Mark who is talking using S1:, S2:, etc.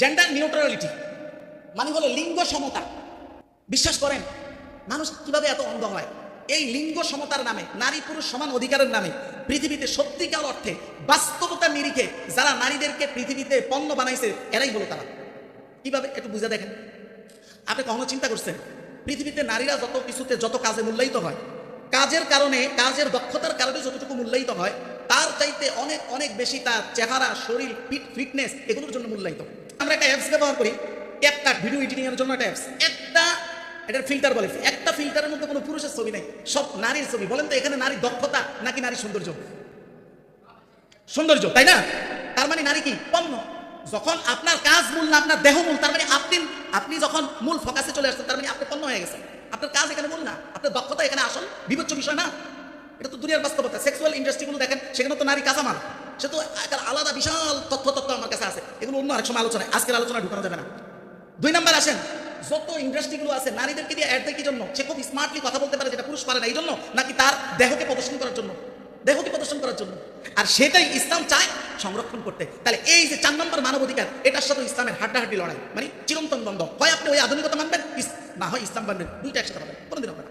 S1: Gender neutrality মানে হলো লিঙ্গ সমতা। বিশ্বাস করেন, মানুষ কীভাবে এত অন্ধ হয়? এই লিঙ্গ সমতার নামে, নারী পুরুষ সমান অধিকারের নামে, পৃথিবীতে সত্যিকার অর্থে বাস্তবতা নিরিখে যারা নারীদেরকে পৃথিবীতে পণ্য বানাইছে, এরাই হলো তারা। কীভাবে? একটু বুঝে দেখেন। আপনি কখনো চিন্তা করছেন, পৃথিবীতে নারীরা যত কিছুতে যত কাজে মূল্যায়িত হয়, কাজের কারণে, কাজের দক্ষতার কারণে যতটুকু মূল্যায়িত হয়, তার চাইতে অনেক অনেক বেশি তার চেহারা, শরীর ফিট ফিটনেস এগুলোর জন্য মূল্যায়িত। আমরা একটা অ্যাপস ব্যবহার করি ক্যাপকাট ভিডিও এডিটিং এর জন্য একটা অ্যাপস একটা, এটার ফিল্টার বলে, একটা ফিল্টারের মধ্যে কোনো পুরুষের ছবি নেই, সব নারীর ছবি, বলেন তো এখানে নারীর দক্ষতা নাকি নারীর সৌন্দর্য? সৌন্দর্য, তাই না? তার মানে নারী কি? পণ্য। যখন আপনার কাজ মূল না, আপনার দেহ মূল, তার মানে আপনি আপনি যখন মূল ফোকাসে চলে আসছেন, তার মানে আপনি পণ্য হয়ে গেছেন। আপনার কাজ এখানে মূল না, আপনার দক্ষতা এখানে আসল, বিবেচ্য বিষয় না। এটা তো দুনিয়ার বাস্তবতা। সেক্সুয়াল ইন্ডাস্ট্রিগুলো দেখেন, সেখানে তো নারী কাঁচামাল। সে তো একটা আলাদা বিশাল তথ্য তত্ত্ব আমার কাছে অন্য আরেক সময় আলোচনায়, আজকের আলোচনা ঢুকানো যাবে না। দুই নাম্বার আসেন, যত ইন্ডাস্ট্রিগুলো আছে, নারীদেরকে দিয়ে অ্যাড দেয় কি জন্য? সে খুব স্মার্টলি কথা বলতে পারে যেটা পুরুষ পারে না, এই জন্য? নাকি তার দেহকে প্রদর্শন করার জন্য? দেহকে প্রদর্শন করার জন্য। আর সেটাই ইসলাম চায় সংরক্ষণ করতে। তাহলে এই যে চার নম্বর মানবাধিকার এটার সাথে ইসলামের হাড্ডাহাড্ডি লড়াই। মানে চিরন্তন দ্বন্দ্ব হয় আপনি ওই আধুনিকতা মানবেন না হয় ইসলাম মানবেন, দুইটা একসাথে পাবেন কোনোদিন হবে না।